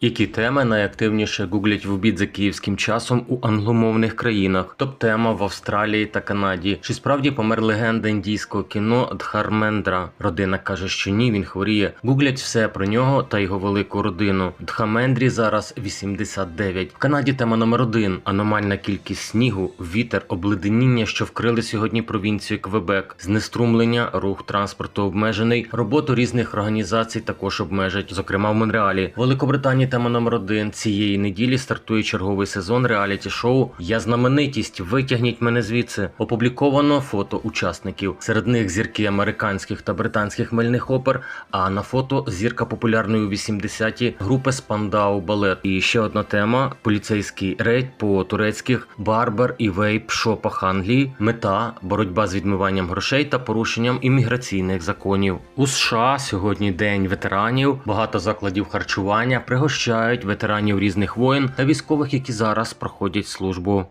Які теми найактивніше гуглять в обід за київським часом у англомовних країнах? Топ-тема в Австралії та Канаді. Чи справді помер легенда індійського кіно Дхармендра? Родина каже, що ні, він хворіє. Гуглять все про нього та його велику родину. Дхамендрі зараз 89. В Канаді тема номер один: аномальна кількість снігу, вітер, обледеніння, що вкрили сьогодні провінцію Квебек, знеструмлення, рух транспорту обмежений, роботу різних організацій також обмежать, зокрема в Монреалі. Великобританії тема номер один цієї неділі стартує черговий сезон реаліті-шоу Я знаменитість. Витягніть мене звідси. Опубліковано фото учасників. Серед них зірки американських та британських мельних опер. А на фото зірка популярної у 80-ті групи Спандау Балет. І ще одна тема: поліцейський рейд по турецьких барбер і вейп шопах Англії. Мета боротьба з відмиванням грошей та порушенням імміграційних законів. У США сьогодні день ветеранів. Багато закладів харчування пригощають ветеранів різних воєн та військових, які зараз проходять службу.